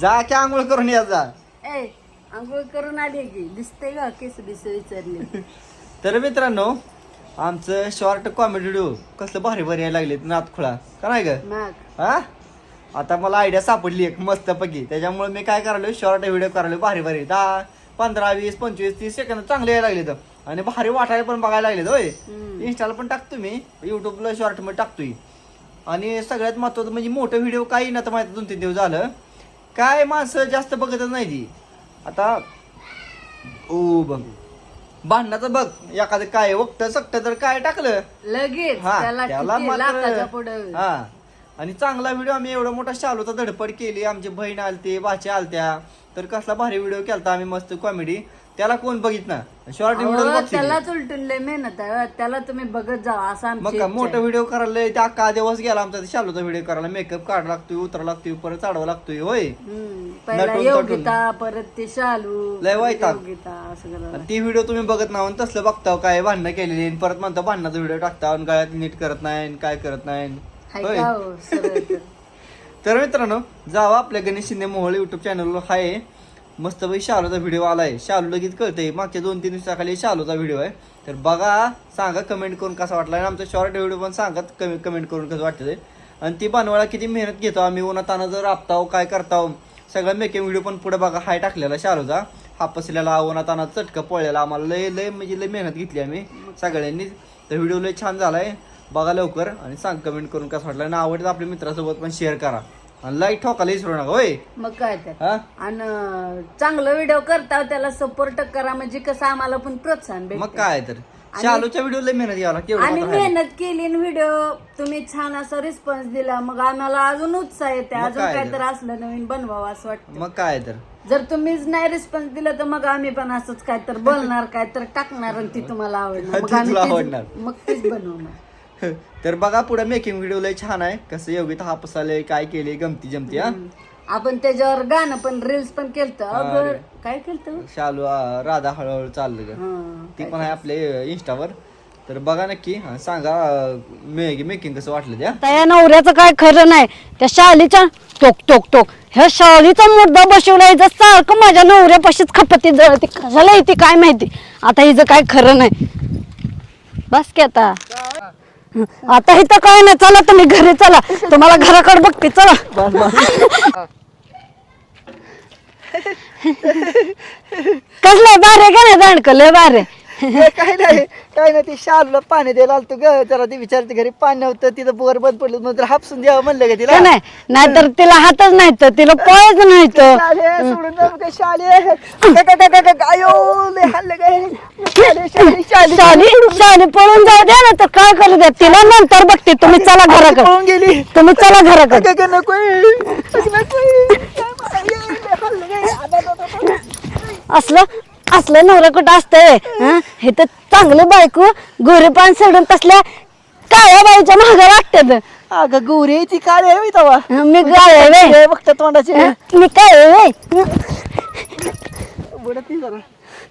जा की आंघोळ करून या जा. ए आंघोळ करून आली की दिसते का? केस बिस विचारले. तर मित्रांनो आमचं शॉर्ट कॉमेडी व्हिडिओ कसलं भारी भारी यायला लागले नातखुळा. का नाही ग? मग हा? आता मला आयडिया सापडली एक मस्तपैकी. त्याच्यामुळे मी काय करायलो? शॉर्ट व्हिडिओ करायलो भारी भारी. दहा पंधरा वीस पंचवीस तीस सेकंद चांगले यायला लागले तर आणि भारी वाटायला पण बघायला लागले होय. हम्म. इंस्टाला पण टाकतो मी युट्यूबला शॉर्टमध्ये टाकतोय. आणि सगळ्यात महत्वाचं म्हणजे मोठं व्हिडिओ काही ना तर माहिती दोन तीन दिवस झालं. काय माणसं जास्त बघतच नाही ती. आता ओ बघ. भांडणाचं बघ. एखादं काय वक्त सकट तर काय टाकलं? लगेच हा त्याला त्याला किती लाखाच्या मात्र पुढं. हा. आणि चांगला व्हिडिओ आम्ही एवढा मोठा शालूचा धडपड केली. आमची बहीण आलते भाच्या आलत्या. तर कसला भारी व्हिडिओ केलता आम्ही मस्त कॉमेडी त्याला कोण बघितला शॉर्ट व्हिडिओ बघते त्यालाच उलटून लय मेहनत आहे त्याला तुम्ही बघत जा असं मग मोठा. व्हिडिओ करायला त्या अख्खा दिवस गेला आमचा शालूचा व्हिडिओ करायला मेकअप काढा लागतोय उतरा लागतोय परत चढवा लागतोय होय हम्म. पहिला नटून योगिता परत ते शालू लय वैताग. योगिता असं करायला. आणि ती व्हिडिओ तुम्ही बघत आणि तसलं बघताव काय भांडणं केलेली आणि परत म्हणता भांडणाचा व्हिडिओ टाकता आणि काय नीट करत नाही आणि काय करत नाही हाय हो, सरळ तर. तर मित्रांनो जावा आपल्या गणेश शिंदे मोहोळ युट्यूब चॅनलवर आहे मस्त भाई शालूचा व्हिडिओ आलाय. शालू लगेच कळतंय. मागच्या दोन तीन दिवसाखाली शालूचा व्हिडिओ आहे. तर बघा सांगा कमेंट करून कसा वाटला. आणि आमचा शॉर्ट व्हिडिओ पण सांगा कमी कमेंट करून कसं वाटतं ते आणि ती बनवायला किती मेहनत घेतो आम्ही. उन्हाताना जर आपताव काय करताव सगळा मेकिंग व्हिडिओ पण पुढे बघा. हाय टाकलेला शालूचा. हापसलेला उन्हाताना चटकं पळलेला. आम्हाला लय लय म्हणजे लय मेहनत घेतली आम्ही सगळ्यांनी. तर व्हिडिओ लय छान झालाय. बघा लवकर आणि सांग कमेंट करून कसं वाटलं. आणि आवडतं आपल्या मित्रासोबत पण शेअर करा. आणि लाईक ठोकायला विसरू नका होय. मग काय तर. हा? आणि चांगलं व्हिडिओ करता त्याला सपोर्ट करा म्हणजे कसं आम्हाला पण प्रोत्साहन मग भेटतं काय तर. शालूच्या व्हिडिओ लय मेहनत घ्यावं लागते एवढं आणि आहे. मेहनत केली व्हिडिओ तुम्ही छान असा रिस्पॉन्स दिला मग आम्हाला अजून उत्साह येते मग अजून काय काय तर. तर असलं नवीन बनवावं असं वाटतं. मग काय तर. जर तुम्हीच नाही रिस्पॉन्स दिला तर मग आम्ही पण असंच काय तर बोलणार काय तर टाकणार आणि ती तुम्हाला आवडणार. मग ती आम्ही तुला तीच- आवडणार. मग तीच बनवणार. तर बघा पुढे मेकिंग व्हिडिओ लय छान आहे. कसं योगित हापसाले काय केले गमती जमती हा? आपण त्याच्यावर गाणं पण रील्स पण केलत. अगं अरे. काय केलत? शालू राधा हळूहळू चाललं ग. ती पण आहे आपले इंस्टावर तर बघा नक्की आणि सांगा मेकिंग कसं वाटलं त्या? त्या नवऱ्याचं काय खरं नाही. त्या शालीच्या टोक टोक टोक. ह्या शालीचा मुद्दा बसवलाय जर सारखं माझ्या नवऱ्यापाशीच खपती जळते. कशाला येते काय माहिती? आता हिचं काय खरं नाही. बस की आता. आता इथं काय नाही चला तुम्ही घरी चला. तुम्हाला घराकडे बघते चला. कसलं बारे का नाही दांडक? लय बारे काय नाही काय नाही ते शालूला पाणी द्यायला आलतो ग. जरा ते विचारते घरी पाणी नव्हतं तिथं बोर बंद पडलं मग जरा हापसून द्यावं म्हणलं का तिला. नाही? नाहीतर तिला हातच नाही तर तिला पळच नाही तर. शाले, सोडून का शाले? का- का- का- का- का- का- आयो, लय हाणलं काय? शाले, शाले, शाले. शाली शाली पळून जाऊ द्या ना तर काय करू द्या? तिला नंतर बघते. तुम्ही चला घराकडे. पळून गेली. तुम्ही चला घराकडे. का- का- नकोय. नकोय. काय लय असलं? असलं नवरा कुठं असतंय हं? हे तर चांगलं बायको गोरे पान सोडून तसल्या काळ्या बाईच्या मागे वाटतात अगं गोरी ती काय आहे? मी काय आहे व्हय? हे बघता तोंडाचे? मी काय? उघडत नाही जरा.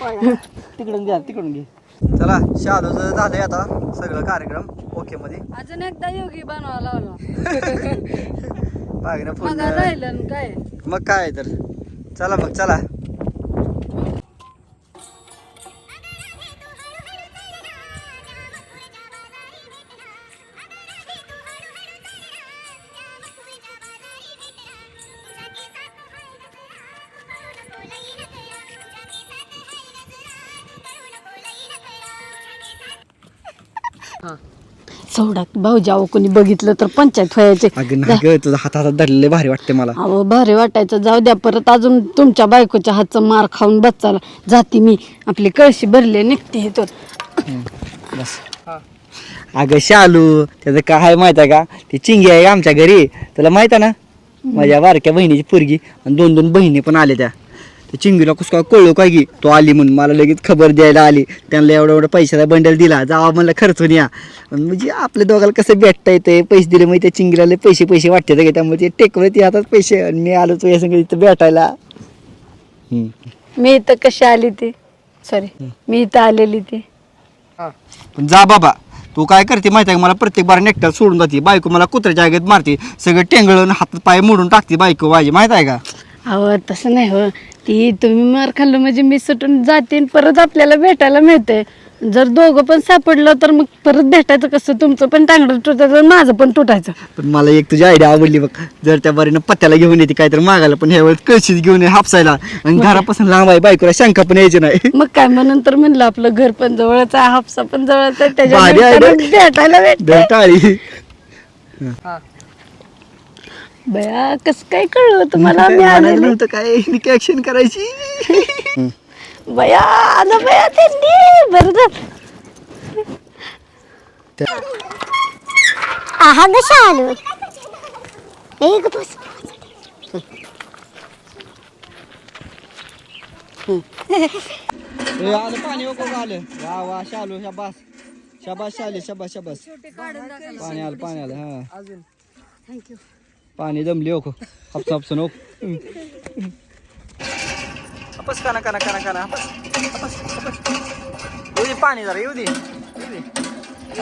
पाया. तिकडून घ्या तिकडून घे चला शालूचं झालंय आता सगळं कार्यक्रम ओके मध्ये अजून एकदा योगी बनवा लावला बागेनं मग फुल राहिलं आणि काय मग काय तर चला मग चला सोडा भाऊ जावं कोणी बघितलं तर पंचायत व्हायचे. अगं नाही गं, तुझा हात हातात धरलेले भारी वाटते मला. अहो भारी वाटायचं. जाऊ द्या परत अजून तुमच्या बायकोच्या हातचा मार खाऊन बच्चाला जाती मी. आपली कळशी भरली निघते इथून. बस. अगं शालू त्याचं काय माहीत आहे का? ती चिंगी आहे आमच्या घरी. तुला माहीत आहे ना? माझ्या बारक्या बहिणीची पोरगी आणि दोन दोन बहिणी पण आल्या त्या. त्या चिंगीला कसं काय कळलं काय की तो आली म्हणून. मला लगेच खबर द्यायला आली. त्यांना एवढा एवढा पैशाचा बंडल दिला. जावा म्हणलं खर्चून या. म्हणजे आपल्या दोघाला कसं भेटता येते पैसे दिले मग त्या चिंगीला पैसे पैसे वाटते का त्यामुळे ते टेकवले ती हातात पैसे. आणि मी आलो तुझ्या संग इथं भेटायला. मी इथं कशी आली ती? सॉरी मी इथं आलेली ती. पण जा बाबा. तू काय करते माहिती आहे का? मला प्रत्येक बार नेकटाल सोडून जाते. बायको मला कुत्र्याच्या आगेत मारते. सगळं टेंगळून हात पाय मोडून टाकते बायको माझी. माहीत आहे का? अहो तसं नाही हो. ती तुम्ही मार खाल्लं म्हणजे मी सुटून जाते आणि परत आपल्याला भेटायला मिळते जर दोघं पण सापडलं तर मग परत भेटायचं कसं? तुमचं पण टांगडं तुटायचं आणि माझं पण तुटायचं. पण मला एक तुझी आयडिया आवडली बघ. जर त्या बारीनं पत्त्याला घेऊन येते काहीतरी मागायला पण ह्या वेळेस कळशीच घेऊन ये हापसायला. आणि घरापासून लांब आहे बायकोला शंका पण यायची नाही. मग काय? म्हणून तर म्हणलं आपलं घर पण जवळच आहे हापसा पण जवळच आहे त्याच्या भारी idea. निमित्तानं भेटायला भेट बया कसं काय कळलं तुम्हाला? मी आलेले. नव्हतं काय. ऍक्शन करायची? बया आलं बया त्यांनी. बरं झालं. आहा कशा आलो एक बस. आलं पाणी कोण आलं. वा वा शालू शाबास. शाबास शाले शाबास शाबास. पाणी आलं पाणी आलं हा. पाणी जमली हो हापसा हापसून हो हपस काना काना काना काना हपस हपस हपस. येऊ दे पाणी जरा येऊ दे. येऊ दे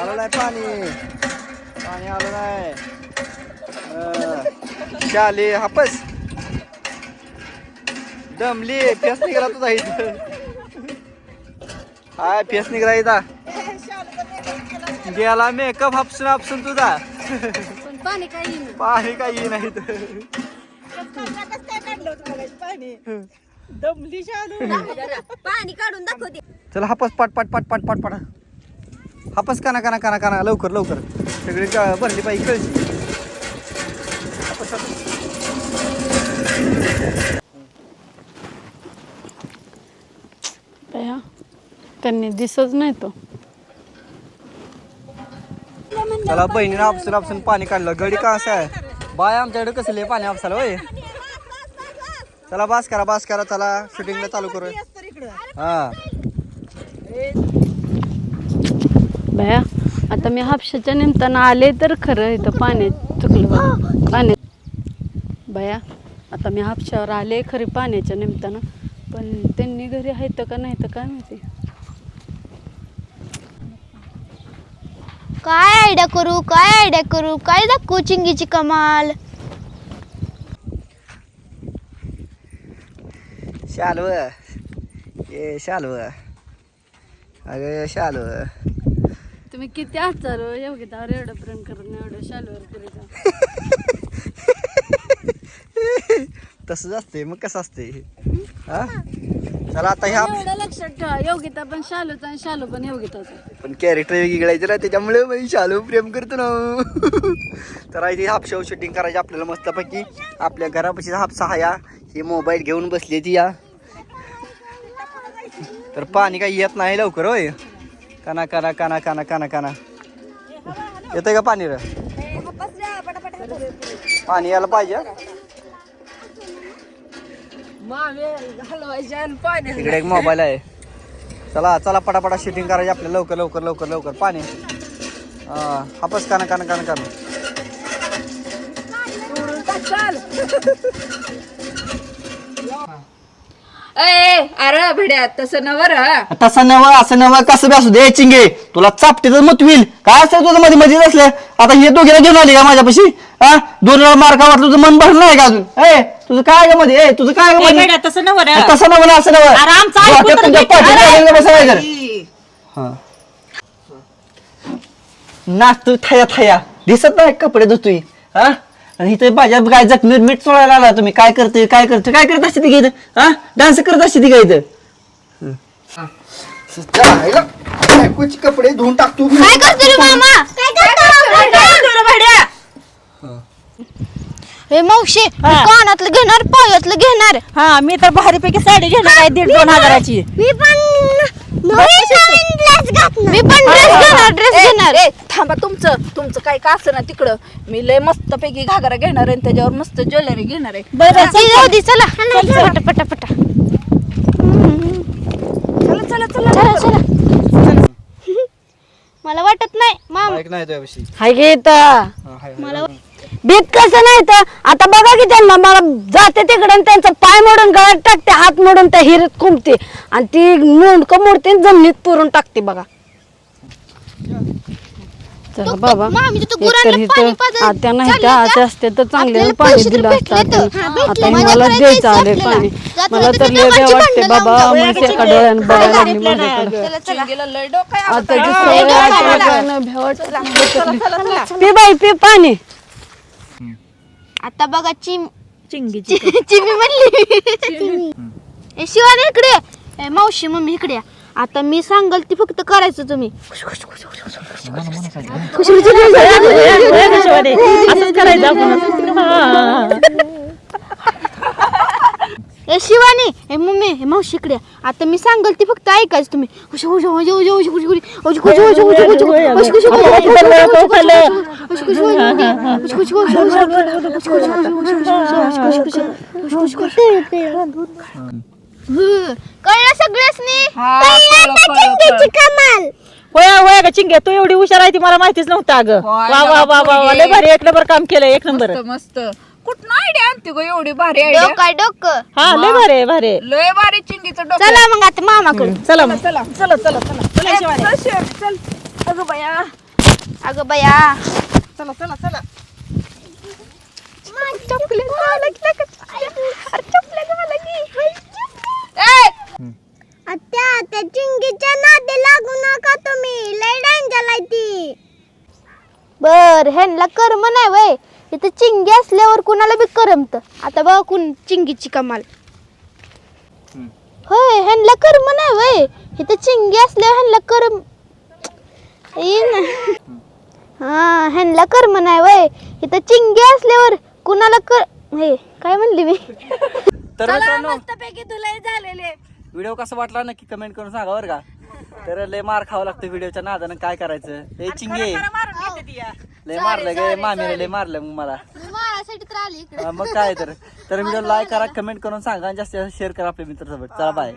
आलं नाही पाणी पाणी आलं नाही चाले हापस. दमली फेस निघाला तुझा इथं. हाय फेस निघाला इथं. गेला मेकअप हापसून हापसून तुझा. पाणी काही पाणी काही नाही इथं. पाणी. काढून दाखवते चला हापस पाट पाट पाट पाट पाट पाट. हापस काना काना काना काना. लवकर लवकर. सगळी भरली पाहिजे कळची हापस, हापस. बया त्यांनी दिसत नाही तो. चला बहिणीनं आपसून आपसून पाणी काढलं. गडी का असं आहे? बाय आमच्याकडे कसले पाणी आपसाला होय? चला बास करा बास करा चला शूटिंगला चालू करू हा. भया आता मी हापशाच्या निमतानं आले तर खरं इथं पाण्यात चुकलं पाण्यात भया आता मी हापशावर आले खरी पाण्याच्या निमतानं. पण त्यांनी घरी आहेत का नाही तर काय माहिती? काय आयडिया करू काय आयडिया करू? काय दाखवू चिंगीची कमाल? शालव ये शालव अगं शालव तुम्ही किती आचार एवढं प्रेम करून एवढं शालवर तसंच असते मग कसं असते हा? चला आता ह्या एवढं लक्षात ठेवा. योगिता पण शालूचा आणि शालू पण योगिताचा. पण कॅरेक्टर वेगळायचं ना त्याच्यामुळे मी शालू प्रेम करतो ना. तर इथे हापशाव शूटिंग करायची आपल्याला मस्तपैकी. आपल्या घरापाशी हापसा हाया ही मोबाईल घेऊन बसली ती या. तर पाणी काही येत नाही लवकर होय. काना काना काना काना काना काना. येतंय का पाणी र? पाणी यायला पाहिजे. इकडे एक मोबाईल आहे. चला चला पटापटा शूटिंग करायची आपल्या लवकर लवकर लवकर लवकर. पाणी. हापस काना काना काना काना अरे भिड्या तसं नवर तसं नव असं नव कसं बी असू दे चिंगे. तुला चापटीच मत होईल काय असं तुझं मध्ये मध्ये असलं? आता हे दोघीला घेऊन आली का माझ्यापाशी? हा? दोन वेळा तुझं मन भरलं नाही का अजून? ए तुझं काय ग मध्ये ए तुझं काय ग मध्ये तसं नवर तसं नव ना असं नव अरे आमचं ऐकू तर घे. बसायचं हा. नाचतो थया थया. दिसत नाही कपडे धुतोय. हा? आणि इथे माझ्या काय जखमी मीठ चोळायला आला तुम्ही काय करते काय करते काय करत असते ती का इथं? हा? डान्स करत असते ती का इथं? बायकोचे कपडे धुवून टाकतो काय करतो रे मामा? हे. मावशी मी कानातलं घेणार पायातलं घेणार? हा मी तर भारीपैकी साडी घेणार आहे दीड दोन हजाराची. मी पण मी पण ड्रेस घेणार ड्रेस घेणार. ए थांबा तुमचं तुमचं काय का असं ना तिकडं. मी लय मस्त पैकी घागरा घेणार आहे आणि त्याच्यावर मस्त ज्वेलरी घेणार आहे. बरं जाऊ दे चला. पटा पटा पटा. चला चला चला चला चला. मला वाटत नाही. मामा. ऐक नाही हाय हाय. भीत कसं नाही तर आता बघा की त्यांना मला जाते तिकडे आणि त्यांचा पाय मोडून गळ्यात टाकते हात मोडून त्या हिरीत खुंपते आणि ती मुंडक मोडते आणि जमिनीत पुरून टाकते बघा चला बाबा मामी तिथं एक तर गुरांना पाणी इथं पाजत आत्या नाही चालले त्या का? आत्या असते तर चांगल्यानं आपल्याला पाणी पैसे तर दिलं असतं भेटले तर. आपल्याला. हा, भेटले. आता मला द्यायचं आपल्याला. पाणी जाता मला तर लय वाटते भांडणं बाबा लावून म्हणजे जाऊ. एका डोळ्यानं बघायला लागली भेटलं नाही माझ्याकडे अगं. चिंगीला लय डोकं आहे आता हा, सवय. पी बाई पी पाणी आता बघा चिम चिंगीची चिमी म्हणली ए शिवानी इकडे ये. ए, मावशी मम्मी इकडे या. आता मी सांगाल ती फक्त करायचं तुम्ही असंच करायचं आपण. ए शिवानी ए मम्मी ए मावशी इकडे या. आता मी सांगाल ती फक्त ऐकायचं तुम्ही हं, हा. कमाल होय होय ग चिंगे तू एवढी हुशार आहे ती मला माहितीच नव्हतं अगं होय, वा वा वा वा वा लय भारी एक नंबर काम केलं एक नंबर मस्त मस्त कुठं आयडिया आणते गो एवढी भारी आयडिया डोकं डोकं. हा लय भारी आहे, भारी आहे. लय भारी चिंगीचं डोकं चला मग आता मामाकडे चला मग. चला चला चला चला. चला शिवानी. चल अगं बया. अगं बया. चला चला चला. चपले मला की लगेच. अरे चपले गं मला की. ए, आता त्या चिंगीच्या नादे लागू नका तुम्ही. लय डेंजर आहे ती. बर ह्यांना कर्म नाही वय. इथं चिंगी असल्यावर कुणाला बी करमत. आता बघा कुण चिंगीची कमाल. होय ह्यांना कर्म नाही वय. इथं चिंगी असल्यावर ह्यांना करम येईन. हा ह्यांना कर्म नाही वय. इथं चिंगी असल्यावर कुणाला कर हे काय म्हणली मी? तर मित्रांनो मस्तपैकी तुला झालेले व्हिडिओ कसा वाटला नक्की कमेंट करून सांगा बरं का. तर लय मार खावं लागतं व्हिडिओच्या नादानं काय करायचं? लय चिंगे. लय मारलं गे मामीला लय मारलं मग मला. माझ्यासाठी तर आली हा, मग काय तर. तर व्हिडिओ लाईक करा कमेंट करून सांगा आणि जास्तीत जास्त शेअर करा आपल्या मित्रासोबत. चला बाय